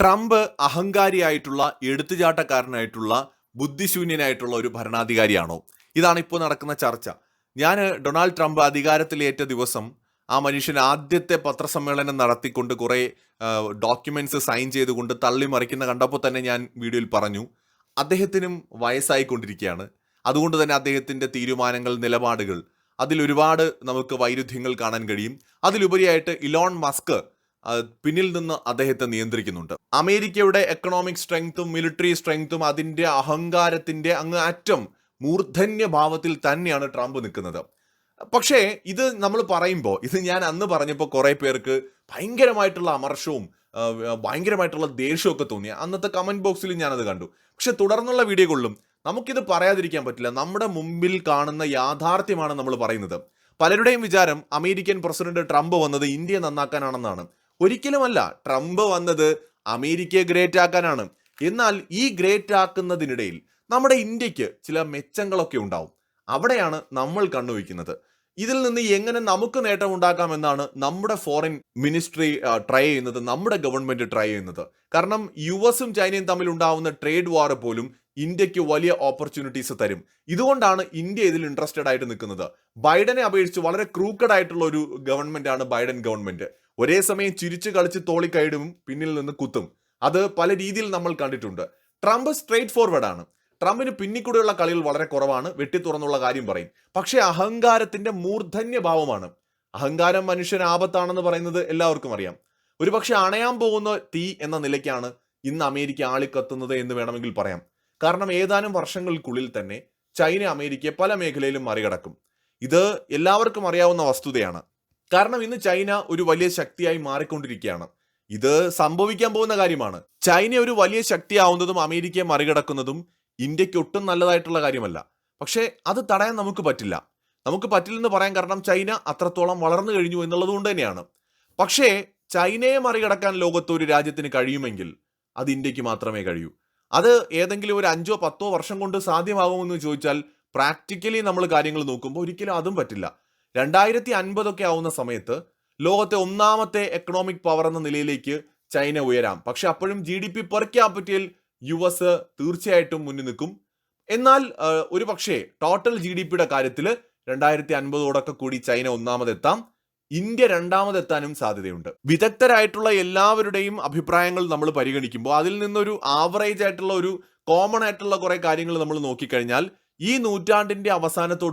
Trump അഹങ്കാരിയായിട്ടുള്ള എടുത്തുചാട്ടക്കാരനായിട്ടുള്ള ബുദ്ധിശൂന്യനായിട്ടുള്ള ഒരു ഭരണാധികാരിയാണോ? ഇതാണ് ഇപ്പോൾ നടക്കുന്ന ചർച്ച. ഞാൻ ഡൊണാൾഡ് ട്രംപ് അധികാരത്തിലേറ്റ ദിവസം ആ മനുഷ്യൻ ആദ്യത്തെ പത്രസമ്മേളനം നടത്തിക്കൊണ്ട് കുറേ ഡോക്യുമെന്റ്സ് സൈൻ ചെയ്തുകൊണ്ട് തള്ളി മറിക്കുന്ന കണ്ടപ്പോൾ തന്നെ ഞാൻ വീഡിയോയിൽ പറഞ്ഞു. അദ്ദേഹത്തിനും വയസ്സായിക്കൊണ്ടിരിക്കുകയാണ്. അതുകൊണ്ട് തന്നെ അദ്ദേഹത്തിന്റെ തീരുമാനങ്ങൾ നിലപാടുകൾ അതിലൊരുപാട് നമുക്ക് വൈരുദ്ധ്യങ്ങൾ കാണാൻ കഴിയും. അതിലുപരിയായിട്ട് ഇലോൺ മസ്ക് പിന്നിൽ നിന്ന് അദ്ദേഹത്തെ നിയന്ത്രിക്കുന്നുണ്ട്. അമേരിക്കയുടെ എക്കണോമിക് സ്ട്രെങ്ത്തും മിലിറ്ററി സ്ട്രെങ്ത്തും അതിന്റെ അഹങ്കാരത്തിന്റെ അങ്ങ് അറ്റം മൂർധന്യ ഭാവത്തിൽ തന്നെയാണ് ട്രംപ് നിൽക്കുന്നത്. പക്ഷേ ഇത് നമ്മൾ പറയുമ്പോൾ ഇത് ഞാൻ അന്ന് പറഞ്ഞപ്പോൾ കുറേ പേർക്ക് ഭയങ്കരമായിട്ടുള്ള അമർഷവും ഭയങ്കരമായിട്ടുള്ള ദേഷ്യമൊക്കെ തോന്നി. അന്നത്തെ കമന്റ് ബോക്സിൽ ഞാനത് കണ്ടു. പക്ഷെ തുടർന്നുള്ള വീഡിയോകളിലും നമുക്കിത് പറയാതിരിക്കാൻ പറ്റില്ല. നമ്മുടെ മുമ്പിൽ കാണുന്ന യാഥാർത്ഥ്യമാണ് നമ്മൾ പറയുന്നത്. പലരുടെയും വിചാരം അമേരിക്കൻ പ്രസിഡന്റ് ട്രംപ് വന്നത് ഇന്ത്യ നന്നാക്കാനാണെന്നാണ്. ഒരിക്കലുമല്ല ട്രംപ് വന്നത് അമേരിക്കയെ ഗ്രേറ്റ് ആക്കാനാണ്. എന്നാൽ ഈ ഗ്രേറ്റ് ആക്കുന്നതിനിടയിൽ നമ്മുടെ ഇന്ത്യയ്ക്ക് ചില മെച്ചങ്ങളൊക്കെ ഉണ്ടാവും. അവിടെയാണ് നമ്മൾ കണ്ണുവയ്ക്കുന്നത്. ഇതിൽ നിന്ന് എങ്ങനെ നമുക്ക് നേട്ടം ഉണ്ടാക്കാമെന്നാണ് നമ്മുടെ ഫോറിൻ മിനിസ്ട്രി ട്രൈ ചെയ്യുന്നത് നമ്മുടെ ഗവൺമെന്റ് ട്രൈ ചെയ്യുന്നത്. കാരണം യു എസും ചൈനയും തമ്മിൽ ഉണ്ടാവുന്ന ട്രേഡ് വാർ പോലും ഇന്ത്യയ്ക്ക് വലിയ ഓപ്പർച്യൂണിറ്റീസ് തരും. ഇതുകൊണ്ടാണ് ഇന്ത്യ ഇതിൽ ഇൻട്രസ്റ്റഡ് ആയിട്ട് നിൽക്കുന്നത്. ബൈഡനെ അപേക്ഷിച്ച് വളരെ ക്രൂക്കഡ് ആയിട്ടുള്ള ഒരു ഗവൺമെന്റ് ആണ് ബൈഡൻ ഗവൺമെന്റ് ഒരേ സമയം ചിരിച്ചു കളിച്ച് തോളിക്കൈടും പിന്നിൽ നിന്ന് കുത്തും. അത് പല രീതിയിൽ നമ്മൾ കണ്ടിട്ടുണ്ട്. ട്രംപ് സ്ട്രേറ്റ് ഫോർവേഡ് ആണ്. ട്രംപിന് പിന്നിക്കൂടെയുള്ള കളികൾ വളരെ കുറവാണ്. വെട്ടി തുറന്നുള്ള കാര്യം പറയും. പക്ഷേ അഹങ്കാരത്തിന്റെ മൂർധന്യ ഭാവമാണ് അഹങ്കാരം മനുഷ്യന് ആപത്താണെന്ന് പറയുന്നത് എല്ലാവർക്കും അറിയാം. ഒരുപക്ഷെ അണയാൻ പോകുന്ന തീ എന്ന നിലയ്ക്കാണ് ഇന്ന് അമേരിക്ക ആളിക്കത്തുന്നത് എന്ന് വേണമെങ്കിൽ പറയാം. കാരണം ഏതാനും വർഷങ്ങൾക്കുള്ളിൽ തന്നെ ചൈന അമേരിക്കയെ പല മേഖലയിലും മറികടക്കും. ഇത് എല്ലാവർക്കും അറിയാവുന്ന വസ്തുതയാണ്. കാരണം ഇന്ന് ചൈന ഒരു വലിയ ശക്തിയായി മാറിക്കൊണ്ടിരിക്കുകയാണ്. ഇത് സംഭവിക്കാൻ പോകുന്ന കാര്യമാണ്. ചൈന ഒരു വലിയ ശക്തിയാവുന്നതും അമേരിക്കയെ മറികടക്കുന്നതും ഇന്ത്യയ്ക്ക് ഒട്ടും നല്ലതായിട്ടുള്ള കാര്യമല്ല. പക്ഷേ അത് തടയാൻ നമുക്ക് പറ്റില്ല. നമുക്ക് പറ്റില്ലെന്ന് പറയാൻ കാരണം ചൈന അത്രത്തോളം വളർന്നു കഴിഞ്ഞു എന്നുള്ളത് കൊണ്ട് തന്നെയാണ്. പക്ഷേ ചൈനയെ മറികടക്കാൻ ലോകത്ത് ഒരു രാജ്യത്തിന് കഴിയുമെങ്കിൽ അത് ഇന്ത്യയ്ക്ക് മാത്രമേ കഴിയൂ. അത് ഏതെങ്കിലും ഒരു അഞ്ചോ പത്തോ വർഷം കൊണ്ട് സാധ്യമാകുമെന്ന് ചോദിച്ചാൽ പ്രാക്ടിക്കലി നമ്മൾ കാര്യങ്ങൾ നോക്കുമ്പോൾ ഒരിക്കലും അതും പറ്റില്ല. രണ്ടായിരത്തി അൻപതൊക്കെ ആവുന്ന സമയത്ത് ലോകത്തെ ഒന്നാമത്തെ എക്കണോമിക് പവർ എന്ന നിലയിലേക്ക് ചൈന ഉയരാം. പക്ഷെ അപ്പോഴും G D P per capital U S തീർച്ചയായിട്ടും മുന്നിൽ നിൽക്കും. എന്നാൽ ഒരു പക്ഷേ ടോട്ടൽ ജി ഡി പിയുടെ കാര്യത്തിൽ രണ്ടായിരത്തി അൻപതോടൊക്കെ കൂടി ചൈന ഒന്നാമതെത്താം. ഇന്ത്യ രണ്ടാമതെത്താനും സാധ്യതയുണ്ട്. വിദഗ്ധരായിട്ടുള്ള എല്ലാവരുടെയും അഭിപ്രായങ്ങൾ നമ്മൾ പരിഗണിക്കുമ്പോൾ അതിൽ നിന്നൊരു ആവറേജ് ആയിട്ടുള്ള ഒരു കോമൺ ആയിട്ടുള്ള കുറെ കാര്യങ്ങൾ നമ്മൾ നോക്കിക്കഴിഞ്ഞാൽ ഈ നൂറ്റാണ്ടിന്റെ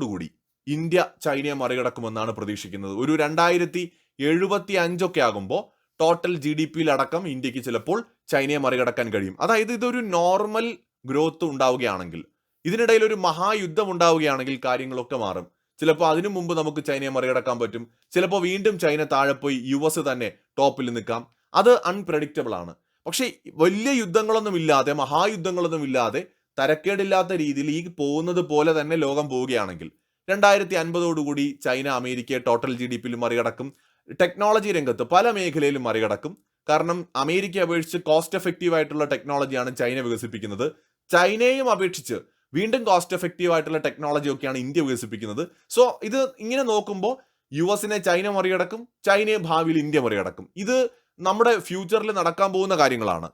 കൂടി ഇന്ത്യ ചൈനയെ മറികടക്കുമെന്നാണ് പ്രതീക്ഷിക്കുന്നത്. ഒരു രണ്ടായിരത്തി എഴുപത്തി അഞ്ചൊക്കെ ആകുമ്പോൾ ടോട്ടൽ ജി ഡി പിയിൽ അടക്കം ഇന്ത്യയ്ക്ക് ചിലപ്പോൾ ചൈനയെ മറികടക്കാൻ കഴിയും. അതായത് ഇതൊരു നോർമൽ ഗ്രോത്ത് ഉണ്ടാവുകയാണെങ്കിൽ ഇതിനിടയിൽ ഒരു മഹായുദ്ധം ഉണ്ടാവുകയാണെങ്കിൽ കാര്യങ്ങളൊക്കെ മാറും. ചിലപ്പോൾ അതിനു മുമ്പ് നമുക്ക് ചൈനയെ മറികടക്കാൻ പറ്റും. ചിലപ്പോൾ വീണ്ടും ചൈന താഴെ പോയി യു എസ് തന്നെ ടോപ്പിൽ നിൽക്കാം. അത് അൺപ്രഡിക്റ്റബിൾ ആണ്. പക്ഷേ വലിയ യുദ്ധങ്ങളൊന്നും ഇല്ലാതെ മഹായുദ്ധങ്ങളൊന്നും ഇല്ലാതെ തരക്കേടില്ലാത്ത രീതിയിൽ ഈ പോകുന്നത് പോലെ തന്നെ ലോകം പോവുകയാണെങ്കിൽ രണ്ടായിരത്തി അൻപതോടുകൂടി ചൈന അമേരിക്കയെ ടോട്ടൽ ജി ഡി പിയിൽ മറികടക്കും. ടെക്നോളജി രംഗത്ത് പല മേഖലയിലും മറികടക്കും. കാരണം അമേരിക്കയെ അപേക്ഷിച്ച് കോസ്റ്റ് എഫക്റ്റീവ് ആയിട്ടുള്ള ടെക്നോളജിയാണ് ചൈന വികസിപ്പിക്കുന്നത്. ചൈനയും അപേക്ഷിച്ച് വീണ്ടും കോസ്റ്റ് എഫക്റ്റീവ് ആയിട്ടുള്ള ടെക്നോളജി ഒക്കെയാണ് ഇന്ത്യ വികസിപ്പിക്കുന്നത്. സോ ഇത് ഇങ്ങനെ നോക്കുമ്പോൾ യു എസിനെ ചൈന മറികടക്കും ചൈനയെ ഭാവിയിൽ ഇന്ത്യ മറികടക്കും. ഇത് നമ്മുടെ ഫ്യൂച്ചറിൽ നടക്കാൻ പോകുന്ന കാര്യങ്ങളാണ്.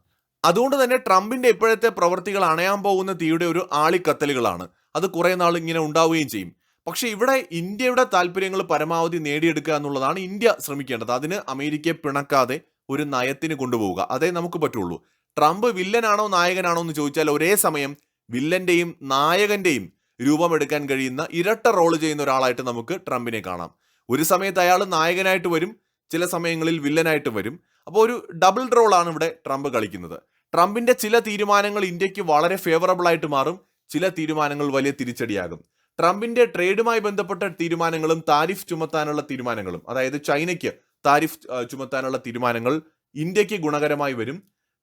അതുകൊണ്ട് തന്നെ ട്രംപിന്റെ ഇപ്പോഴത്തെ പ്രവൃത്തികൾ അണയാൻ പോകുന്ന തീയുടെ ഒരു ആളിക്കത്തലുകളാണ്. അത് കുറെ നാൾ ഇങ്ങനെ ഉണ്ടാവുകയും ചെയ്യും. പക്ഷേ ഇവിടെ ഇന്ത്യയുടെ താല്പര്യങ്ങൾ പരമാവധി നേടിയെടുക്കുക എന്നുള്ളതാണ് ഇന്ത്യ ശ്രമിക്കേണ്ടത്. അതിന് അമേരിക്കയെ പിണക്കാതെ ഒരു നയത്തിന് കൊണ്ടുപോവുക. അതേ നമുക്ക് പറ്റുള്ളൂ. ട്രംപ് വില്ലനാണോ നായകനാണോ എന്ന് ചോദിച്ചാൽ ഒരേ സമയം വില്ലന്റെയും നായകന്റെയും രൂപമെടുക്കാൻ കഴിയുന്ന ഇരട്ട റോൾ ചെയ്യുന്ന ഒരാളായിട്ട് നമുക്ക് ട്രംപിനെ കാണാം. ഒരു സമയത്ത് അയാൾ നായകനായിട്ട് വരും ചില സമയങ്ങളിൽ വില്ലനായിട്ട് വരും. അപ്പോൾ ഒരു ഡബിൾ റോളാണ് ഇവിടെ ട്രംപ് കളിക്കുന്നത്. ട്രംപിന്റെ ചില തീരുമാനങ്ങൾ ഇന്ത്യയ്ക്ക് വളരെ ഫേവറബിൾ ആയിട്ട് മാറും ചില തീരുമാനങ്ങൾ വലിയ തിരിച്ചടിയാകും. ട്രംപിന്റെ ട്രേഡുമായി ബന്ധപ്പെട്ട തീരുമാനങ്ങളും താരിഫ് ചുമത്താനുള്ള തീരുമാനങ്ങളും അതായത് ചൈനയ്ക്ക് താരിഫ് ചുമത്താനുള്ള തീരുമാനങ്ങൾ ഇന്ത്യയ്ക്ക് ഗുണകരമായി വരും.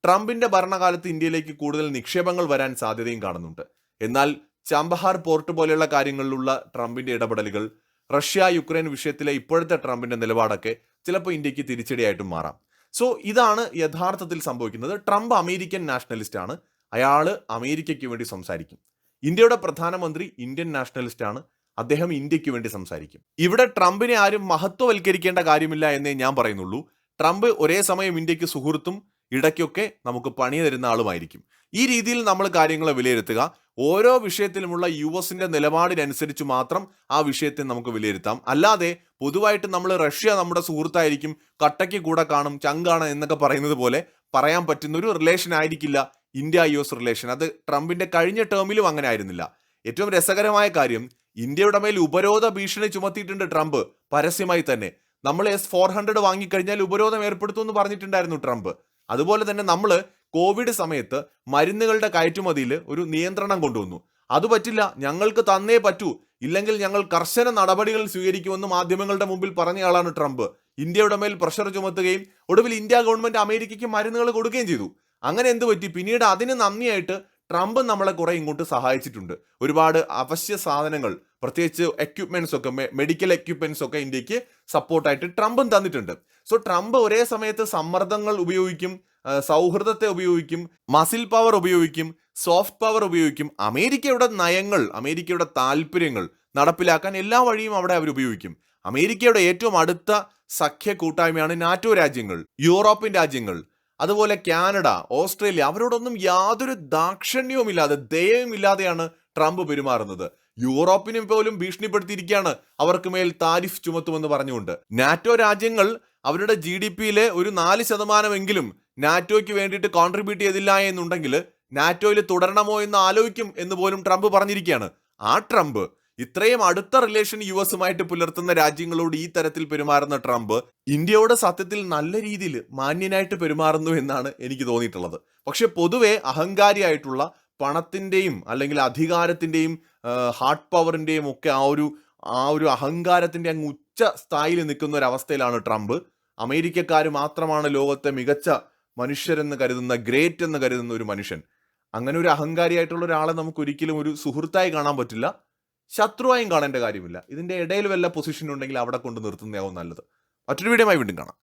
ട്രംപിന്റെ ഭരണകാലത്ത് ഇന്ത്യയിലേക്ക് കൂടുതൽ നിക്ഷേപങ്ങൾ വരാൻ സാധ്യതയും കാണുന്നുണ്ട്. എന്നാൽ ചാമ്പഹാർ പോർട്ട് പോലെയുള്ള കാര്യങ്ങളിലുള്ള ട്രംപിന്റെ ഇടപെടലുകൾ റഷ്യ യുക്രൈൻ വിഷയത്തിലെ ഇപ്പോഴത്തെ ട്രംപിന്റെ നിലപാടൊക്കെ ചിലപ്പോൾ ഇന്ത്യയ്ക്ക് തിരിച്ചടിയായിട്ടും മാറാം. സോ ഇതാണ് യഥാർത്ഥത്തിൽ സംഭവിക്കുന്നത്. ട്രംപ് അമേരിക്കൻ നാഷണലിസ്റ്റ് ആണ്. അയാൾ അമേരിക്കയ്ക്ക് വേണ്ടി സംസാരിക്കും. ഇന്ത്യയുടെ പ്രധാനമന്ത്രി ഇന്ത്യൻ നാഷണലിസ്റ്റ് ആണ്. അദ്ദേഹം ഇന്ത്യയ്ക്ക് വേണ്ടി സംസാരിക്കും. ഇവിടെ ട്രംപിനെ ആരും മഹത്വവൽക്കരിക്കേണ്ട കാര്യമില്ല എന്നേ ഞാൻ പറയുന്നുള്ളൂ. ട്രംപ് ഒരേ സമയം ഇന്ത്യയ്ക്ക് സുഹൃത്തും ഇടയ്ക്കൊക്കെ നമുക്ക് പണി തരുന്ന ആളുമായിരിക്കും. ഈ രീതിയിൽ നമ്മൾ കാര്യങ്ങളെ വിലയിരുത്തുക. ഓരോ വിഷയത്തിലുമുള്ള യു എസിന്റെ നിലപാടിനനുസരിച്ച് മാത്രം ആ വിഷയത്തെ നമുക്ക് വിലയിരുത്താം. അല്ലാതെ പൊതുവായിട്ട് നമ്മൾ റഷ്യ നമ്മുടെ സുഹൃത്തായിരിക്കും കട്ടയ്ക്ക് കൂടെ കാണും ചങ്കാണ് എന്നൊക്കെ പറയുന്നത് പോലെ പറയാൻ പറ്റുന്ന ഒരു റിലേഷൻ ആയിരിക്കില്ല ഇന്ത്യ യു എസ് റിലേഷൻ അത് ട്രംപിന്റെ കഴിഞ്ഞ ടേമിലും അങ്ങനെ ആയിരുന്നില്ല. ഏറ്റവും രസകരമായ കാര്യം ഇന്ത്യയുടെ മേൽ ഉപരോധ ഭീഷണി ചുമത്തിയിട്ടുണ്ട് ട്രംപ്. പരസ്യമായി തന്നെ. നമ്മൾ എസ് ഫോർ ഹൺഡ്രഡ് വാങ്ങിക്കഴിഞ്ഞാൽ ഉപരോധം ഏർപ്പെടുത്തുമെന്ന് പറഞ്ഞിട്ടുണ്ടായിരുന്നു ട്രംപ്. അതുപോലെ തന്നെ നമ്മൾ കോവിഡ് സമയത്ത് മരുന്നുകളുടെ കയറ്റുമതിയിൽ ഒരു നിയന്ത്രണം കൊണ്ടുവന്നു. അത് പറ്റില്ല. ഞങ്ങൾക്ക് തന്നേ പറ്റൂ. ഇല്ലെങ്കിൽ ഞങ്ങൾ കർശന നടപടികൾ സ്വീകരിക്കുമെന്ന് മാധ്യമങ്ങളുടെ മുമ്പിൽ പറഞ്ഞയാളാണ് ട്രംപ്. ഇന്ത്യയുടെ മേൽ പ്രഷർ ചുമത്തുകയും ഒടുവിൽ ഇന്ത്യ ഗവൺമെന്റ് അമേരിക്കയ്ക്ക് മരുന്നുകൾ കൊടുക്കുകയും ചെയ്തു. അങ്ങനെ എന്ത് പറ്റി? പിന്നീട് അതിന് നന്ദിയായിട്ട് ട്രംപ് നമ്മളെ കുറെ ഇങ്ങോട്ട് സഹായിച്ചിട്ടുണ്ട്. ഒരുപാട് അവശ്യ സാധനങ്ങൾ പ്രത്യേകിച്ച് എക്യുപ്മെന്റ്സ് ഒക്കെ മെഡിക്കൽ എക്യുപ്മെന്റ്സ് ഒക്കെ ഇന്ത്യയ്ക്ക് സപ്പോർട്ടായിട്ട് ട്രംപും തന്നിട്ടുണ്ട്. സോ ട്രംപ് ഒരേ സമയത്ത് സമ്മർദ്ദങ്ങൾ ഉപയോഗിക്കും സൗഹൃദത്തെ ഉപയോഗിക്കും മസിൽ പവർ ഉപയോഗിക്കും സോഫ്റ്റ് പവർ ഉപയോഗിക്കും. അമേരിക്കയുടെ നയങ്ങൾ അമേരിക്കയുടെ താല്പര്യങ്ങൾ നടപ്പിലാക്കാൻ എല്ലാ വഴിയും അവിടെ അവർ ഉപയോഗിക്കും. അമേരിക്കയുടെ ഏറ്റവും അടുത്ത സഖ്യ കൂട്ടായ്മയാണ് നാറ്റോ രാജ്യങ്ങൾ യൂറോപ്യൻ രാജ്യങ്ങൾ. അതുപോലെ കാനഡ ഓസ്ട്രേലിയ അവരോടൊന്നും യാതൊരു ദാക്ഷിണ്യവുമില്ലാതെ ദയവുമില്ലാതെയാണ് ട്രംപ് പെരുമാറുന്നത്. യൂറോപ്പിനും പോലും ഭീഷണിപ്പെടുത്തിയിരിക്കുകയാണ്. അവർക്ക് മേൽ താരിഫ് ചുമത്തുമെന്ന് പറഞ്ഞുകൊണ്ട്. നാറ്റോ രാജ്യങ്ങൾ അവരുടെ ജി ഡി പിയിലെ ഒരു നാല് ശതമാനമെങ്കിലും നാറ്റോയ്ക്ക് വേണ്ടിയിട്ട് കോൺട്രിബ്യൂട്ട് ചെയ്തില്ല എന്നുണ്ടെങ്കിൽ നാറ്റോയിൽ തുടരണമോ എന്ന് ആലോചിക്കും എന്ന് പോലും ട്രംപ് പറഞ്ഞിരിക്കുകയാണ്. ആ ട്രംപ് ഇത്രയും അടുത്ത റിലേഷൻ യു എസുമായിട്ട് പുലർത്തുന്ന രാജ്യങ്ങളോട് ഈ തരത്തിൽ പെരുമാറുന്ന ട്രംപ് ഇന്ത്യയോട് സത്യത്തിൽ നല്ല രീതിയിൽ മാന്യനായിട്ട് പെരുമാറുന്നു എന്നാണ് എനിക്ക് തോന്നിയിട്ടുള്ളത്. പക്ഷെ പൊതുവെ അഹങ്കാരിയായിട്ടുള്ള പണത്തിന്റെയും അല്ലെങ്കിൽ അധികാരത്തിന്റെയും ഹാർട്ട് പവറിന്റെയും ഒക്കെ ആ ഒരു ആ ഒരു അഹങ്കാരത്തിന്റെ അങ്ങ് ഉച്ച സ്ഥായിൽ നിൽക്കുന്ന ഒരു അവസ്ഥയിലാണ് ട്രംപ്. അമേരിക്കക്കാർ മാത്രമാണ് ലോകത്തെ മികച്ച മനുഷ്യരെന്ന് കരുതുന്ന ഗ്രേറ്റ് എന്ന് കരുതുന്ന ഒരു മനുഷ്യൻ. അങ്ങനെ ഒരു അഹങ്കാരിയായിട്ടുള്ള ഒരാളെ നമുക്ക് ഒരിക്കലും ഒരു സുഹൃത്തായി കാണാൻ പറ്റില്ല. ശത്രുവായും കാണേണ്ട കാര്യമില്ല. ഇതിന്റെ ഇടയിൽ വല്ല പൊസിഷൻ ഉണ്ടെങ്കിൽ അവിടെ കൊണ്ട് നിർത്തുന്നതാവും നല്ലത്. മറ്റൊരു വീഡിയോമായി വീണ്ടും കാണാം.